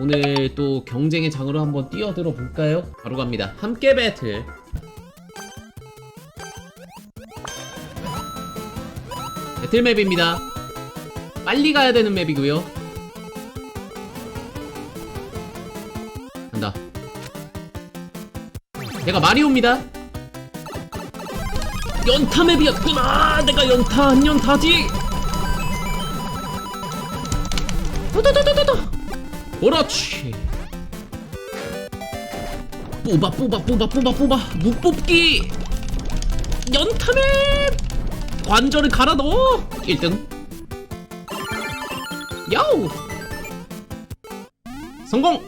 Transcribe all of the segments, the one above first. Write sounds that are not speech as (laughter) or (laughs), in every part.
오늘 또 경쟁의 장으로 한번 뛰어들어 볼까요? 바로 갑니다. 함께 배틀. 배틀 맵입니다. 빨리 가야 되는 맵이고요. 간다. 내가 마리오입니다. 연타 맵이었구나. 내가 연타 안 연타지. 도도도도도도. 그렇지. 뽑아 뽑아 뽑아 뽑아 뽑아 묵 뽑기. 연타 맵. 관절을 갈아 넣어. 1등. 야우. 성공.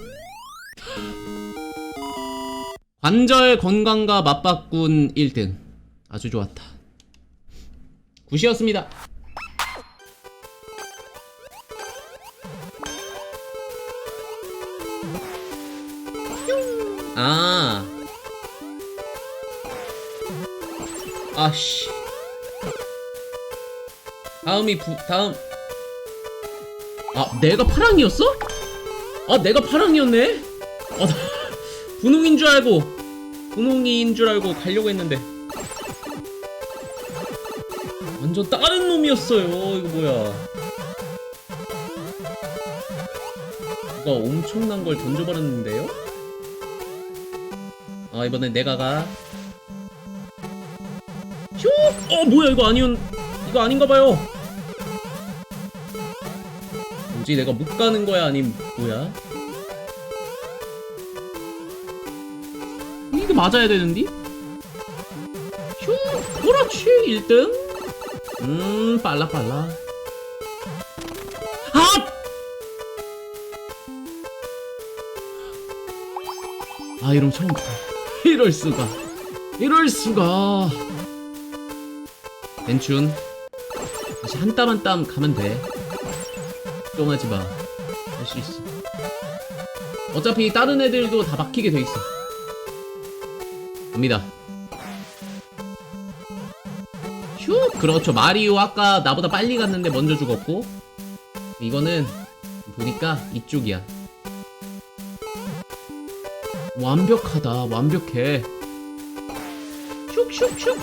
관절 건강과 맞바꾼 1등. 아주 좋았다. 굿이었습니다. 아. 아씨. 다음이 부, 다음. 아, 내가 파랑이었어? 아, 내가 파랑이었네? 아, 나 (laughs) 분홍인 줄 알고. 분홍이인 줄 알고 가려고 했는데. 완전 다른 놈이었어요. 이거 뭐야. 누가 엄청난 걸 던져버렸는데요? 아, 이번엔 내가 가. 휴! 어, 뭐야, 이거 아니었, 이거 아닌가봐요. 뭐지, 내가 못 가는 거야? 아님, 뭐야? 이게 맞아야 되는데? 휴! 그렇지! 1등! 음, 빨라, 빨라. 아! 아, 이러면 처음부터. 이럴 수가. 이럴 수가. 벤춘. 다시 한 땀 한 땀 가면 돼. 걱정하지 마. 할 수 있어. 어차피 다른 애들도 다 막히게 돼 있어. 갑니다. 휴! 그렇죠. 마리오 아까 나보다 빨리 갔는데 먼저 죽었고. 이거는 보니까 이쪽이야. 완벽하다. 완벽해. 슉슉슉.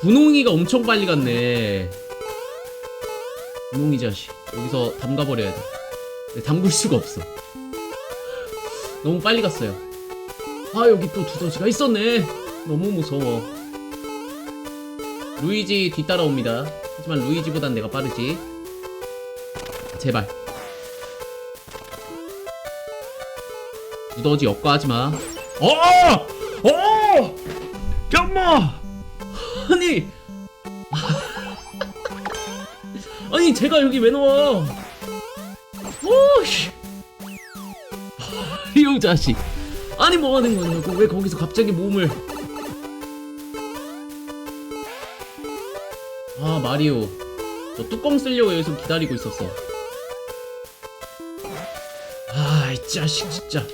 분홍이가 엄청 빨리 갔네. 분홍이 자식. 여기서 담가버려야 돼. 근데 담글 수가 없어. 너무 빨리 갔어요. 아, 여기 또 두더지가 있었네. 너무 무서워. 루이지 뒤따라옵니다. 하지만 루이지보단 내가 빠르지. 제발. 두더지 엇가하지 마. 어! 어! 잠마! 아니! 아니, 제가 여기 왜 나와? 오 씨! 이 자식. 아니, 뭐 하는 거냐고. 왜 거기서 갑자기 몸을. 아, 마리오. 저 뚜껑 쓰려고 여기서 기다리고 있었어. 아, 이 자식, 진짜.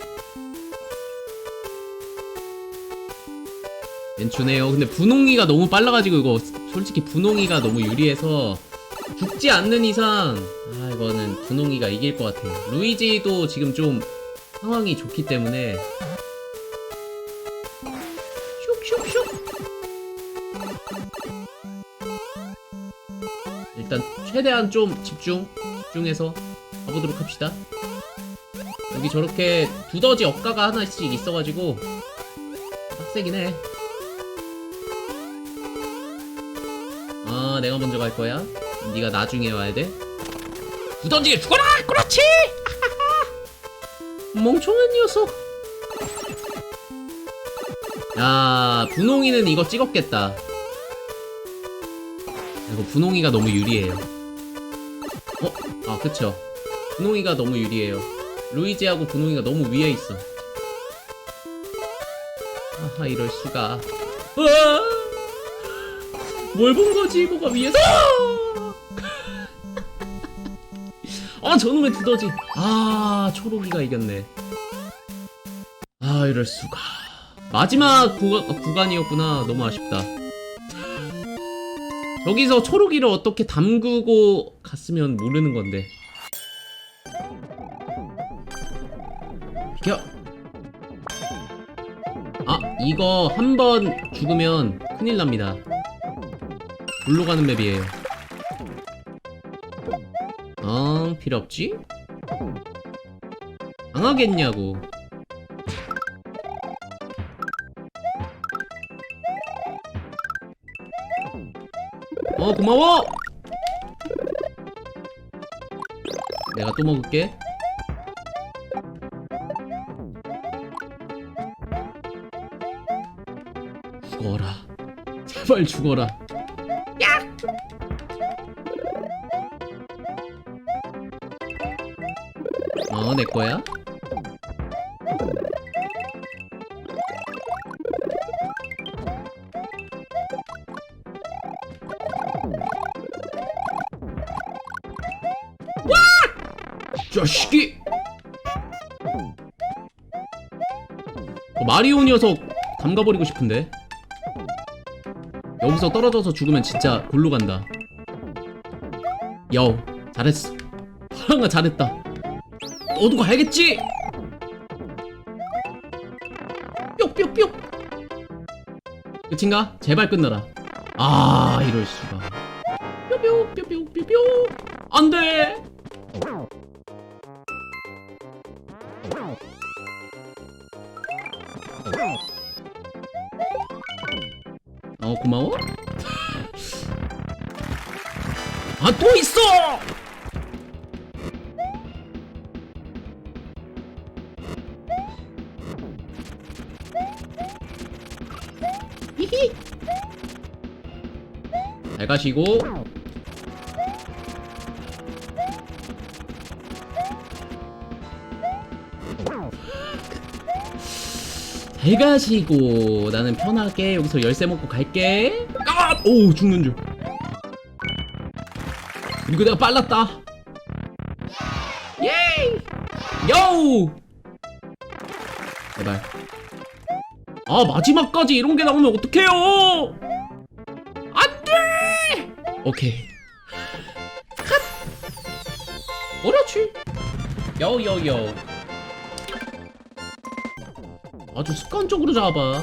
괜찮네요. 근데 분홍이가 너무 빨라가지고 이거 솔직히 분홍이가 너무 유리해서 죽지 않는 이상 아 이거는 분홍이가 이길 것 같아요. 루이지도 지금 좀 상황이 좋기 때문에 슉슉슉 일단 최대한 좀 집중 집중해서 가보도록 합시다. 여기 저렇게 두더지 억가가 하나씩 있어가지고 빡세긴 해. 내가 먼저 갈 거야. 네가 나중에 와야 돼. 두던지게 죽어라! 그렇지! (laughs) 멍청한 녀석. 야, 분홍이는 이거 찍었겠다. 이거 분홍이가 너무 유리해요. 어? 아, 그쵸. 분홍이가 너무 유리해요. 루이지하고 분홍이가 너무 위에 있어. 아하, 이럴 수가. 으아! 뭘 본 거지 이거가 위에서? 아 저놈의 두더지. 아 초록이가 이겼네. 아 이럴 수가. 마지막 구가, 구간이었구나. 너무 아쉽다. 여기서 초록이를 어떻게 담그고 갔으면 모르는 건데. 비켜. 아 이거 한 번 죽으면 큰일 납니다 불로 가는 맵이에요. 어 필요 없지? 당하겠냐고. 어 고마워! 내가 또 먹을게. 죽어라. 제발 죽어라 어, 내 거야? 자식이! 어, 마리오 녀석 담가버리고 싶은데? 여기서 떨어져서 죽으면 진짜 골로 간다. 여우 잘했어. 하랑아 잘했다 너도 가야겠지? 뿅뿅뿅. 끝인가? 제발 끝나라. 아 이럴 수가. 뿅뿅뿅뿅뿅뿅. 안돼! 어 고마워? (laughs) 아 또 있어 잘 가시고. 잘 가시고. 나는 편하게 여기서 열쇠 먹고 갈게. 아! 오 죽는 줄. 그리고 내가 빨랐다. 예이! 요우! 제발. 아 마지막까지 이런 게 나오면 어떡해요 오케이. 컷! 그렇지? 요요요 아주 습관적으로 잡아.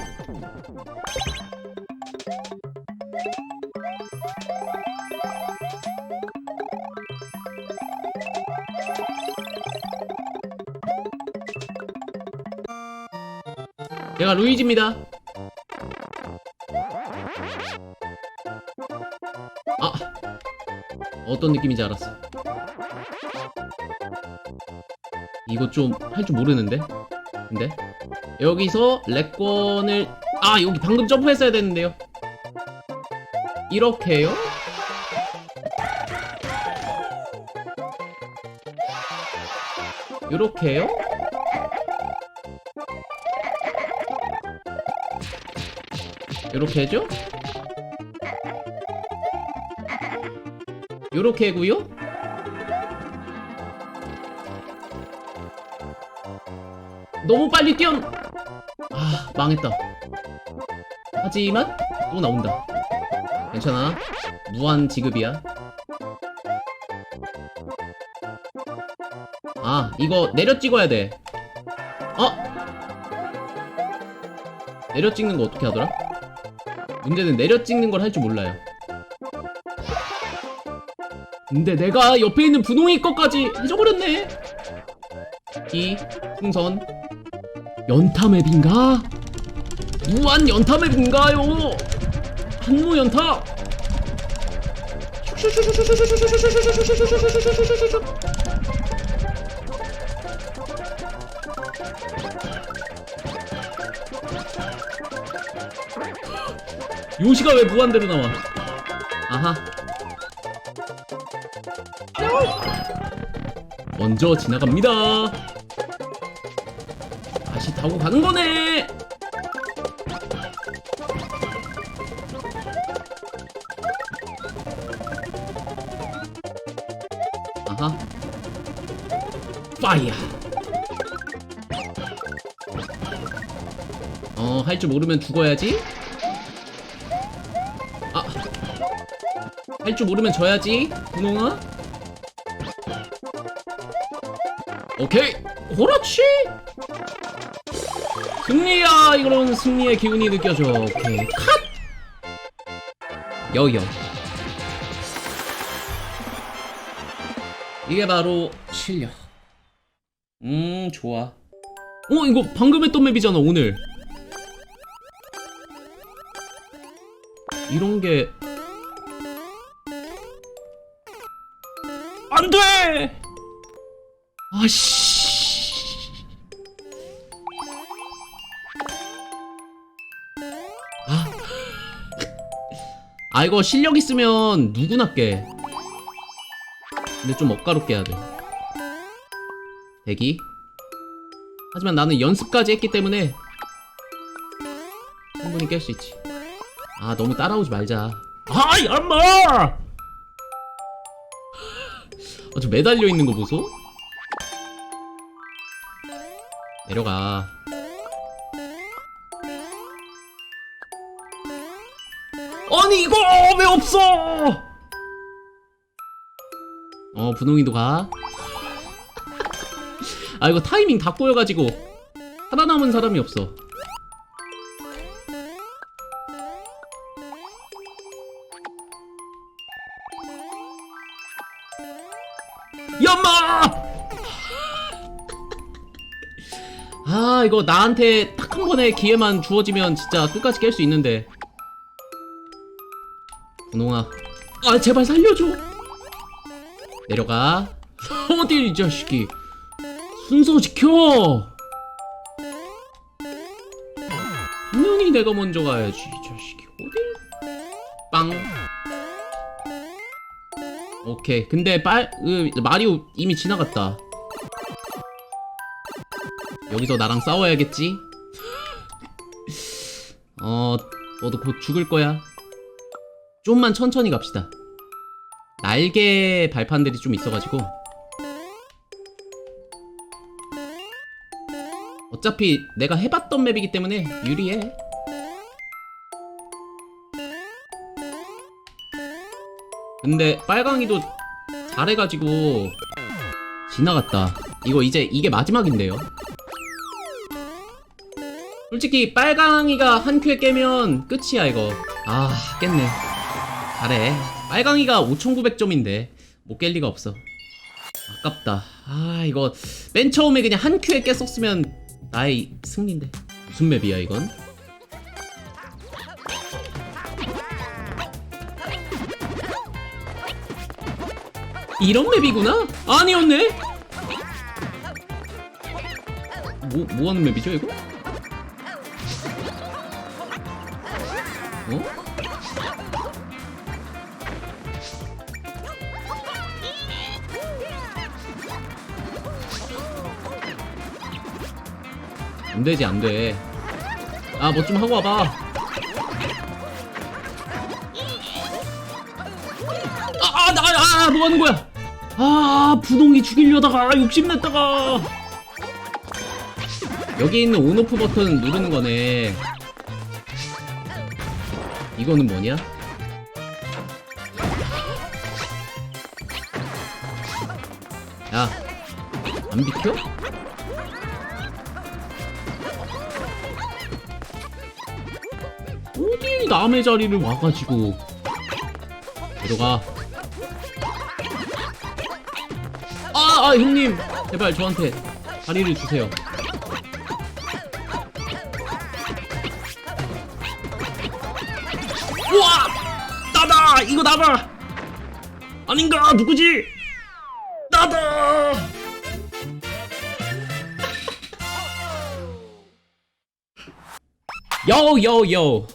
내가 루이지입니다 어떤 느낌인지 알았어. 이거 좀 할 줄 모르는데? 근데? 여기서 렉권을 아 여기 방금 점프했어야 되는데요. 이렇게요? 요렇게요? 요렇게 해죠 요렇게 해고요. 너무 빨리 뛰어. 아 망했다. 하지만 또 나온다. 괜찮아. 무한 지급이야. 아 이거 내려 찍어야 돼. 어? 내려 찍는 거 어떻게 하더라? 문제는 내려 찍는 걸 할 줄 몰라요 근데 내가 옆에 있는 분홍이 것까지 잊어버렸네 이 풍선 연타 맵인가? 무한 연타 맵인가요? 한무 연타 요시가 왜 무한대로 나와? 먼저 지나갑니다. 다시 타고 가는 거네. 아하. 파이어. 어, 할 줄 모르면 죽어야지. 아. 할 줄 모르면 져야지. 분홍아. 오케이. 그렇지. 승리야 이거는 승리의 기운이 느껴져. 오케이 컷! 여여 이게 바로 실력. 음 좋아. 어 이거 방금 했던 맵이잖아 오늘. 이런 게 안돼 아씨. 아. 아 이거 실력 있으면 누구나 깨. 근데 좀 엇가롭게 해야 돼. 대기. 하지만 나는 연습까지 했기 때문에 충분히 깰 수 있지. 아 너무 따라오지 말자. 아이 엄마! 아, 저 매달려 있는 거 보소? 내려가. 아니 이거 왜 없어? 어 분홍이도 가. 아 이거 타이밍 다 꼬여가지고 살아남은 사람이 없어 이거 나한테 딱 한 번의 기회만 주어지면 진짜 끝까지 깰 수 있는데. 분홍아. 아 제발 살려줘! 내려가. (laughs) 어디 이 자식이? 순서 지켜! 분명히 내가 먼저 가야지 이 자식이. 어디? 빵. 오케이. 근데 빨 으, 마리오 이미 지나갔다 여기서 나랑 싸워야겠지? 어 너도 곧 죽을 거야. 좀만 천천히 갑시다. 날개 발판들이 좀 있어가지고. 어차피 내가 해봤던 맵이기 때문에 유리해. 근데 빨강이도 잘해가지고 지나갔다. 이거 이제 이게 마지막인데요 솔직히 빨강이가 한 큐에 깨면 끝이야 이거. 아 깼네. 잘해. 빨강이가 5900점인데 못 깰 리가 없어. 아깝다. 아 이거 맨 처음에 그냥 한 큐에 깼었으면 나의 승리인데. 무슨 맵이야 이건? 이런 맵이구나? 아니었네? 뭐, 뭐 하는 맵이죠, 이거? 안 되지, 안 돼. 아, 뭐 좀 하고 와봐. 아, 아, 나, 아, 아, 뭐 하는 거야? 아, 부동이 죽이려다가 욕심냈다가. 여기 있는 온오프 버튼 누르는 거네. 이거는 뭐냐? 야, 안 비켜? 어디 남의 자리를 와가지고 들어가. 아, 아, 형님, 제발 저한테 자리를 주세요. 우와! 나다! 이거 나다! 아닌가? 누구지? 나다! 요요요